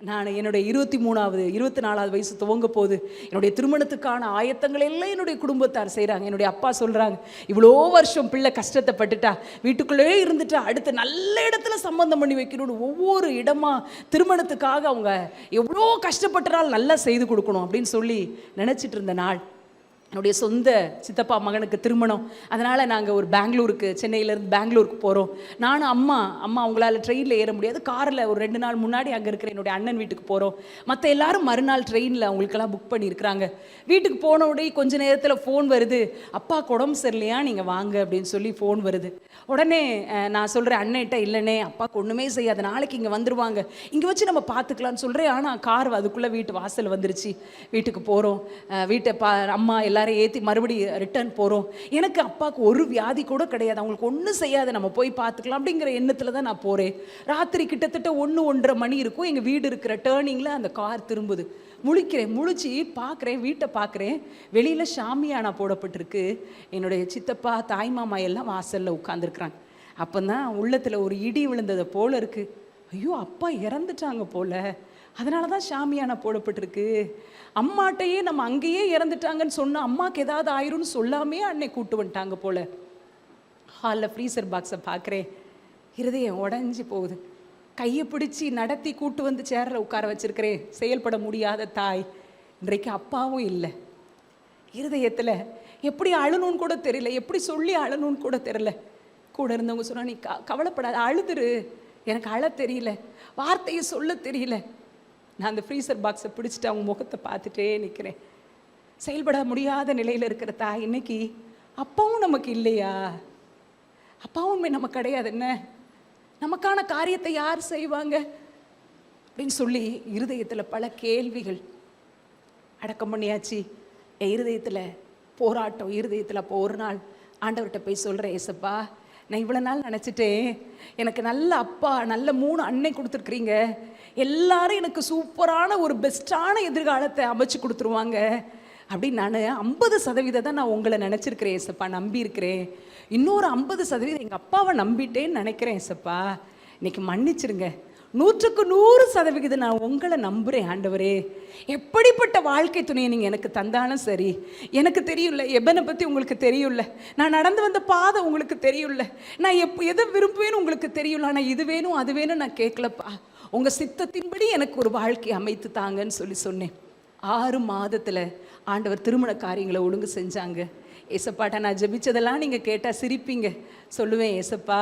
நான் என்னுடைய இருபத்தி மூணாவது இருபத்தி நாலாவது வயசு துவங்க போது என்னுடைய திருமணத்துக்கான ஆயத்தங்கள் எல்லாம் என்னுடைய குடும்பத்தார் செய்கிறாங்க என்னுடைய அப்பா சொல்கிறாங்க இவ்வளோ வருஷம் பிள்ளை கஷ்டத்தை பட்டுட்டா வீட்டுக்குள்ளேயே இருந்துட்டா அடுத்து நல்ல இடத்துல சம்பந்தம் பண்ணி வைக்கணும்னு ஒவ்வொரு இடமா திருமணத்துக்காக அவங்க எவ்வளோ கஷ்டப்பட்டுறாலும் நல்லா செய்து கொடுக்கணும் அப்படின்னு சொல்லி நினச்சிட்டு இருந்த நாள். என்னுடைய சொந்த சித்தப்பா மகனுக்கு திருமணம். அதனால் நாங்கள் ஒரு பெங்களூருக்கு சென்னையிலேருந்து பெங்களூருக்கு போகிறோம் நானும் அம்மா அம்மா அவங்களால ட்ரெயினில் ஏற முடியாது. காரில் ஒரு ரெண்டு நாள் முன்னாடி அங்கே இருக்கிற என்னுடைய அண்ணன் வீட்டுக்கு போகிறோம் மற்ற எல்லாரும் மறுநாள் ட்ரெயினில் அவங்களுக்கெல்லாம் புக் பண்ணியிருக்கிறாங்க. வீட்டுக்கு போன உடனே கொஞ்ச நேரத்தில் ஃபோன் வருது. அப்பா உடம்பு சரியில்லையா? நீங்கள் வாங்க அப்படின்னு சொல்லி ஃபோன் வருது. உடனே நான் சொல்கிறேன் அண்ணன்ட்ட இல்லைனே அப்பாவுக்கு ஒன்றுமே செய்யாது. நாளைக்கு இங்கே வந்துடுவாங்க இங்கே வச்சு நம்ம பார்த்துக்கலாம்னு சொல்கிறேன் ஆனால் கார் அதுக்குள்ளே வீட்டு வாசல் வந்துருச்சு. வீட்டுக்கு போகிறோம் வீட்டை பா அம்மா எல்லாம் எல்லாரும் ஏற்றி மறுபடியும் ரிட்டர்ன் போகிறோம் எனக்கு அப்பாவுக்கு ஒரு வியாதி கூட கிடையாது. அவங்களுக்கு ஒன்றும் செய்யாது. நம்ம போய் பார்த்துக்கலாம் அப்படிங்கிற எண்ணத்தில் தான் நான் போகிறேன் ராத்திரி கிட்டத்தட்ட ஒன்று ஒன்றரை மணி இருக்கும். எங்கள் வீடு இருக்கிற டேர்னிங்கில் அந்த கார் திரும்புது. முழிக்கிறேன். முழிச்சு பார்க்குறேன். வீட்டை பார்க்குறேன். வெளியில் ஷாமியானா போடப்பட்டிருக்கு. என்னுடைய சித்தப்பா தாய் மாமா எல்லாம் வாசலில் உட்காந்துருக்குறாங்க அப்போ தான் உள்ளத்தில் ஒரு இடி விழுந்ததை போல இருக்குது ஐயோ அப்பா இறந்துட்டாங்க போல. அதனால தான் ஷாமியானா போடப்பட்டிருக்கு. அம்மாட்டையே நம்ம அங்கேயே இறந்துட்டாங்கன்னு சொன்னால் அம்மாவுக்கு ஏதாவது ஆயிரும்னு சொல்லாமே அன்னை கூட்டு வந்துட்டாங்க போல. ஹாலில் ஃப்ரீசர் பாக்ஸை பார்க்குறேன் இருதயம் உடஞ்சி போகுது. கையை பிடிச்சி நடத்தி கூட்டு வந்து சேரில் உட்கார வச்சுருக்கிறேன். செயல்பட முடியாத தாய். இன்றைக்கு அப்பாவும் இல்லை. இருதயத்தில் எப்படி அழணும்னு கூட தெரியல. எப்படி சொல்லி அழணும்னு கூட தெரியல. கூட இருந்தவங்க சொன்னால் நீ க கவலைப்படாத அழுதுரு. எனக்கு அழ தெரியல. வார்த்தையை சொல்ல தெரியல. நான் அந்த ஃப்ரீசர் பாக்ஸை பிடிச்சிட்டு அவங்க முகத்தை பார்த்துட்டே நிற்கிறேன் செயல்பட முடியாத நிலையில் இருக்கிற தாய் இன்னைக்கு அப்பாவும் நமக்கு இல்லையா? அப்பாவும் நம்ம கிடையாது என்ன? நமக்கான காரியத்தை யார் செய்வாங்க? அப்படின்னு சொல்லி இருதயத்தில் பல கேள்விகள் அடக்கம் பண்ணியாச்சு. என் இருதயத்தில் போராட்டம் இருதயத்தில் அப்போ ஒரு நாள் ஆண்டவர்கிட்ட போய் சொல்கிறேன் ஏசப்பா நான் இவ்வளோ நாள் நினச்சிட்டேன். எனக்கு நல்ல அப்பா நல்ல மூணு அன்னை கொடுத்துருக்குறீங்க. எல்லாரும் எனக்கு சூப்பரான ஒரு பெஸ்ட்டான எதிர்காலத்தை அமைச்சு கொடுத்துருவாங்க. அப்படின்னு நான் ஐம்பது சதவீதம் தான் நான் உங்களை நினச்சிருக்கிறேன் ஏசப்பா. நம்பியிருக்கிறேன் இன்னொரு ஐம்பது சதவீதம் எங்கள் அப்பாவை நம்பிட்டேன்னு நினைக்கிறேன் ஏசப்பா. இன்னைக்கு மன்னிச்சிருங்க. நூற்றுக்கு நூறு சதவிகிதம் நான் உங்களை நம்புகிறேன் ஆண்டவரே. எப்படிப்பட்ட வாழ்க்கை துணையை நீங்கள் எனக்கு தந்தாலும் சரி எனக்கு தெரியும்ல எபனை பற்றி உங்களுக்கு தெரியும்ல. நான் நடந்து வந்த பாதை உங்களுக்கு தெரியும்ல. நான் எப் எதை விரும்புவேன்னு உங்களுக்கு தெரியும்ல ஆனால் இது வேணும் அது வேணும் நான் கேட்கலப்பா. உங்கள் சித்தத்தின்படி எனக்கு ஒரு வாழ்க்கை அமைத்து தாங்கன்னு சொல்லி சொன்னேன். ஆறு மாதத்தில் ஆண்டவர் திருமண காரியங்களை ஒழுங்கு செஞ்சாங்க. ஏசப்பாட்ட நான் ஜெபிச்சதெல்லாம் நீங்கள் கேட்டால் சிரிப்பீங்க. சொல்லுவேன் ஏசப்பா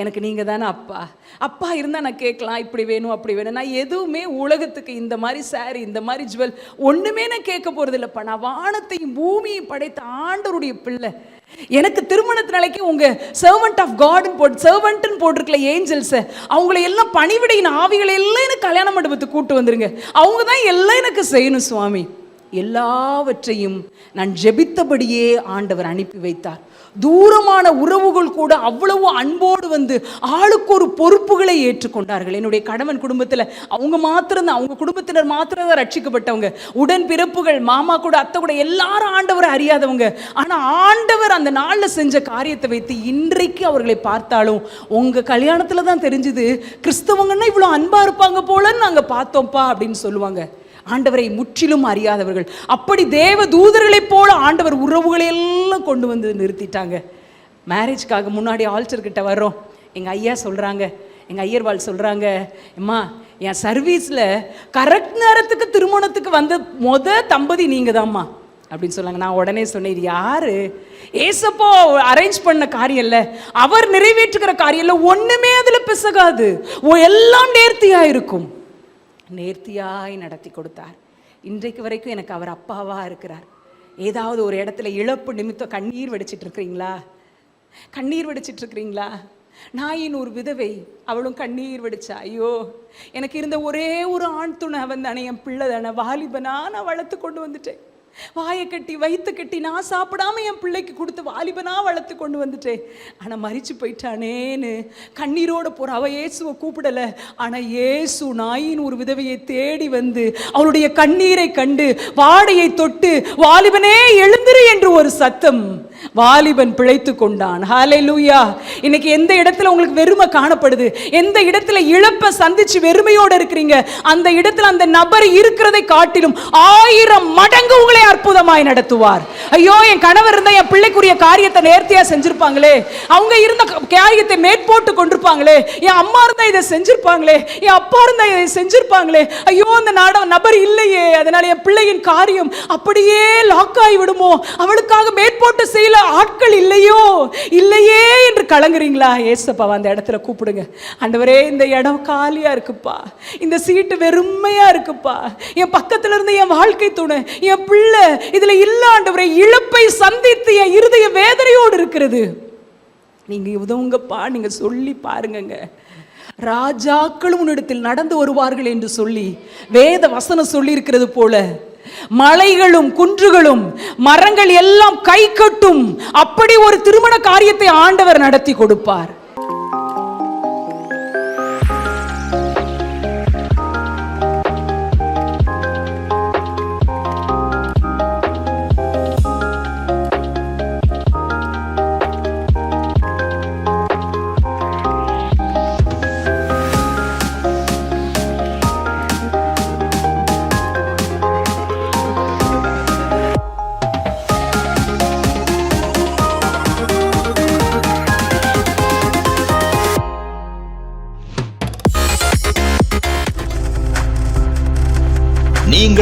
எனக்கு நீங்கள் தானே அப்பா. அப்பா இருந்தால் நான் கேட்கலாம் இப்படி வேணும் அப்படி வேணும். நான் எதுவுமே உலகத்துக்கு இந்த மாதிரி சாரி இந்த மாதிரி ஜுவல் ஒன்றுமே நான் கேட்க போகிறது இல்லைப்பா நான் வானத்தையும் பூமியும் படைத்த ஆண்டவருடைய பிள்ளை. எனக்கு திருமணத்து நாளைக்கு உங்க சர்வெண்ட் ஆஃப் காட்னு போட்டு சர்வெண்ட்னு போட்டிருக்கல ஏஞ்சல்ஸ் அவங்கள எல்லாம் பணிவிடையின் ஆவிகளை எல்லாம் எனக்கு கல்யாண மண்டபத்துக்கு கூட்டு வந்துருங்க. அவங்க தான் எல்லாம் எனக்கு செய்யணும் சுவாமி. எல்லாவற்றையும் நான் ஜெபித்தபடியே ஆண்டவர் அனுப்பி வைத்தார். தூரமான உறவுகள் கூட அவ்வளவு அன்போடு வந்து ஆளுக்கு ஒரு பொறுப்புகளை ஏற்றுக்கொண்டார்கள். என்னுடைய கணவன் குடும்பத்தில் அவங்க மாத்திரம்தான் அவங்க குடும்பத்தினர் மாத்திரம் தான் ரட்சிக்கப்பட்டவங்க. உடன் பிறப்புகள் மாமா கூட அத்தை கூட எல்லாரும் ஆண்டவரை அறியாதவங்க. ஆனால் ஆண்டவர் அந்த நாளில் செஞ்ச காரியத்தை வைத்து இன்றைக்கு அவர்களை பார்த்தாலும் உங்கள் கல்யாணத்தில் தான் தெரிஞ்சுது கிறிஸ்தவங்கன்னா இவ்வளோ அன்பாக இருப்பாங்க போலன்னு நாங்கள் பார்த்தோம்ப்பா அப்படின்னு சொல்லுவாங்க. ஆண்டவரை முற்றிலும் அறியாதவர்கள். அப்படி தேவ தூதர்களைப் போல ஆண்டவர் உறவுகளை எல்லாம் கொண்டு வந்து நிறுத்திட்டாங்க. மேரேஜ்க்காக முன்னாடி ஆல்டர் கிட்ட வர்றோம். எங்கள் ஐயா சொல்கிறாங்க எங்கள் ஐயர்வாள் சொல்கிறாங்க அம்மா என் சர்வீஸில் கரெக்ட் நேரத்துக்கு திருமணத்துக்கு வந்த மொத தம்பதி நீங்கள் தான்மா அப்படின்னு சொன்னாங்க. நான் உடனே சொன்னேன் இது யாரு? ஏசப்போ அரேஞ்ச் பண்ண காரியம் இல்லை அவர் நிறைவேற்றுகிற காரியம் இல்லை ஒன்றுமே அதில் பிசகாது. ஓ எல்லாம் நேர்த்தியாக இருக்கும் நேர்த்தியாய் நடத்தி கொடுத்தார். இன்றைக்கு வரைக்கும் எனக்கு அவர் அப்பாவாக இருக்கிறார். ஏதாவது ஒரு இடத்துல இழப்பு நிமித்தம் கண்ணீர் வடிச்சிட்டு இருக்கிறீங்களா கண்ணீர் வடிச்சிட்டு இருக்கிறீங்களா நாயின் ஒரு விதவை அவளும் கண்ணீர் வடிச்சா ஐயோ எனக்கு இருந்த ஒரே ஒரு ஆண் துணை அவன் தானே என் பிள்ளை தானே வாலிபனா நான் வளர்த்து கொண்டு வந்துட்டேன். வாயை கட்டி வயிற்று கட்டி நான் சாப்பிடாம என் பிள்ளைக்கு கொடுத்து வாலிபனா வளர்த்து கொண்டு வந்துட்டேன். ஆனால் மறிச்சு போயிட்டானேன்னு கண்ணீரோட போகிற அவள் இயேசுவை கூப்பிடல. ஆனா இயேசு நாயின் ஒரு விதவையை தேடி வந்து அவளுடைய கண்ணீரை கண்டு வாடையை தொட்டு வாலிபனே எழுந்திரு என்று ஒரு சத்தம். வாலிபன் பிழைத்து கொண்டான். ஹாலே லூயா இன்னைக்கு எந்த இடத்துல உங்களுக்கு வெறுமை காணப்படுது? எந்த இடத்துல இழப்பை சந்திச்சு வெறுமையோட இருக்கிறீங்க? அந்த இடத்துல அந்த நபர் இருக்கிறதை காட்டிலும் ஆயிரம் மடங்கு உங்களை அற்புதமாய் நடத்துவார். ஐயோ என் கணவர் இருந்தா என் பிள்ளைக்குரிய காரியத்தை நேர்த்தியா செஞ்சிருப்பாங்களே? அவங்க இருந்த காரியத்தை மேற்போட்டு கொண்டிருப்பாங்களே? என் அம்மா இருந்தா இதை செஞ்சிருப்பாங்களே? என் அப்பா இருந்தா இதை செஞ்சிருப்பாங்களே? ஐயோ அந்த நாட நபர் இல்லையே. அதனால என் பிள்ளையின் காரியம் அப்படியே லாக் ஆகி விடுமோ அவளுக்காக மேற்போட்டு செய்யல ஆட்கள் இல்லையோ? இல்லையே என்று கலங்குறீங்களா? ஏசப்பா அந்த இடத்துல கூப்பிடுங்க. ஆண்டவரே இந்த இடம் காலியா இருக்குப்பா. இந்த சீட்டு வெறுமையா இருக்குப்பா. என் பக்கத்துல இருந்து என் வாழ்க்கை துணை என் பிள்ளை இதுல இல்ல ஆண்டவரே இழப்பை சந்தித்து என் இருதய வேதனையோடு இருக்கிறது. நீங்க உதவுங்கப்பா நீங்க சொல்லி பாருங்கங்க. ராஜாக்களும் உன்னிடத்தில் நடந்து வருவார்கள் என்று சொல்லி வேத வசனம் சொல்லியிருக்கிறது போல. மலைகளும் குன்றுகளும் மரங்கள் எல்லாம் கை கட்டும். அப்படி ஒரு திருமண காரியத்தை ஆண்டவர் நடத்தி கொடுப்பார்.